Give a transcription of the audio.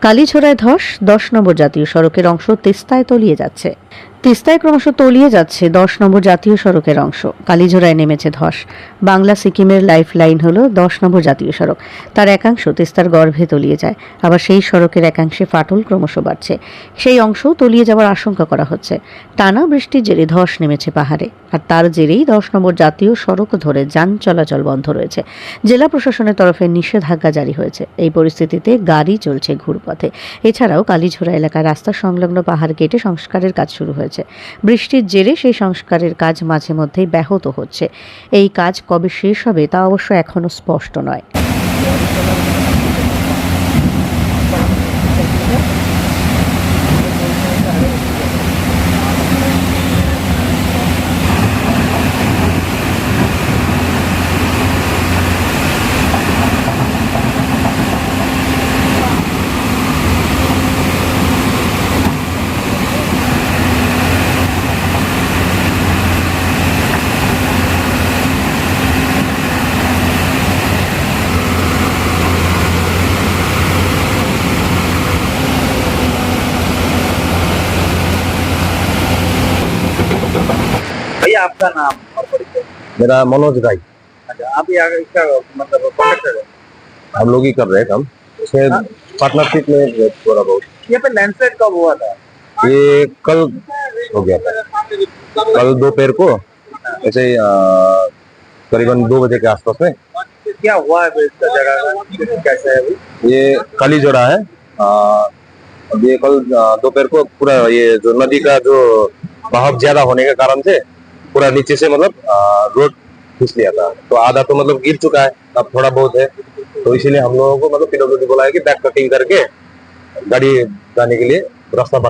কালীছড়ায় ধস দশ নম্বর জাতীয় সড়কের অংশ তেস্তায় তলিয়ে যাচ্ছে। তিস্তায় ক্রমশ তলিয়ে যাচ্ছে দশ নম্বর জাতীয় সড়কের অংশ। কালীঝোড়ায় নেমেছে ধস। বাংলা সিকিমের লাইফ লাইন হল দশ নম্বর জাতীয় সড়ক। তার একাংশ তিস্তার গর্ভে তলিয়ে যায়। আবার সেই সড়কের একাংশে ফাটল ক্রমশ বাড়ছে। সেই অংশও তলিয়ে যাওয়ার আশঙ্কা করা হচ্ছে। টানা বৃষ্টির জেরে ধস নেমেছে পাহাড়ে। আর তার জেরেই দশ নম্বর জাতীয় সড়ক ধরে যান চলাচল বন্ধ রয়েছে। জেলা প্রশাসনের তরফে নিষেধাজ্ঞা জারি হয়েছে। এই পরিস্থিতিতে গাড়ি চলছে ঘুরপথে। এছাড়াও কালীঝোড়া এলাকায় রাস্তা সংলগ্ন পাহাড় কেটে সংস্কারের কাজ শুরু হয়েছে। বৃষ্টির জেরে সেই সংস্কারের কাজ মাঝে মধ্যেই ব্যাহত হচ্ছে। এই কাজ কবে শেষ হবে তা অবশ্য এখনও স্পষ্ট নয়। आपका नाम और परिचय? मेरा मनोज राय। अच्छा आप इसका मतलब कॉन्ट्रैक्टर है? हम लोग ही कर रहे हैं काम। इसमें पार्टनरशिप में थोड़ा बहुत। यहाँ पे लैंडस्लाइड कब हुआ था? ये कल हो गया। था कल दोपहर को ऐसे करीबन दो बजे के आसपास में। क्या हुआ है इसका जगह? कैसे है ये काली जोड़ा है अब ये कल दोपहर को पूरा ये जो नदी का जो बहाव ज़्यादा होने के कारण से पूरा नीचे से मतलब रोड खींच लिया था। तो आधा तो मतलब गिर चुका है, अब थोड़ा बहुत है। तो इसीलिए हम लोगों को मतलब पीडब्ल्यू बोला है कि बैक कटिंग करके गाड़ी जाने के लिए रास्ता बना